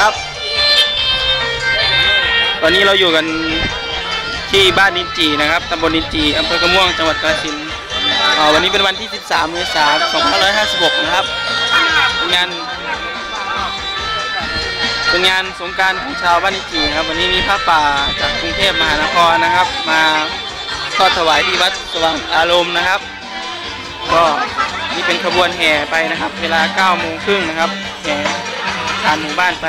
ครับ ตอนนี้เราอยู่กันที่บ้านนินจีนะครับตำบลนินจีอำเภอกระม่วงจังหวัดกาฬสินธุ์วันนี้เป็นวันที่ 13 เมษายน 2556 นะครับเป็นงานเป็นงานสงการของชาวบ้านนินจีนะครับ วันนี้มีผ้าป่าจากกรุงเทพมหานครนะครับ มาทอดถวายที่วัดสว่างอารมณ์นะครับ ก็นี่เป็นขบวนแห่ไปนะครับ เวลา9โมงครึ่งนะครับแห่ผ่านหมู่บ้านไป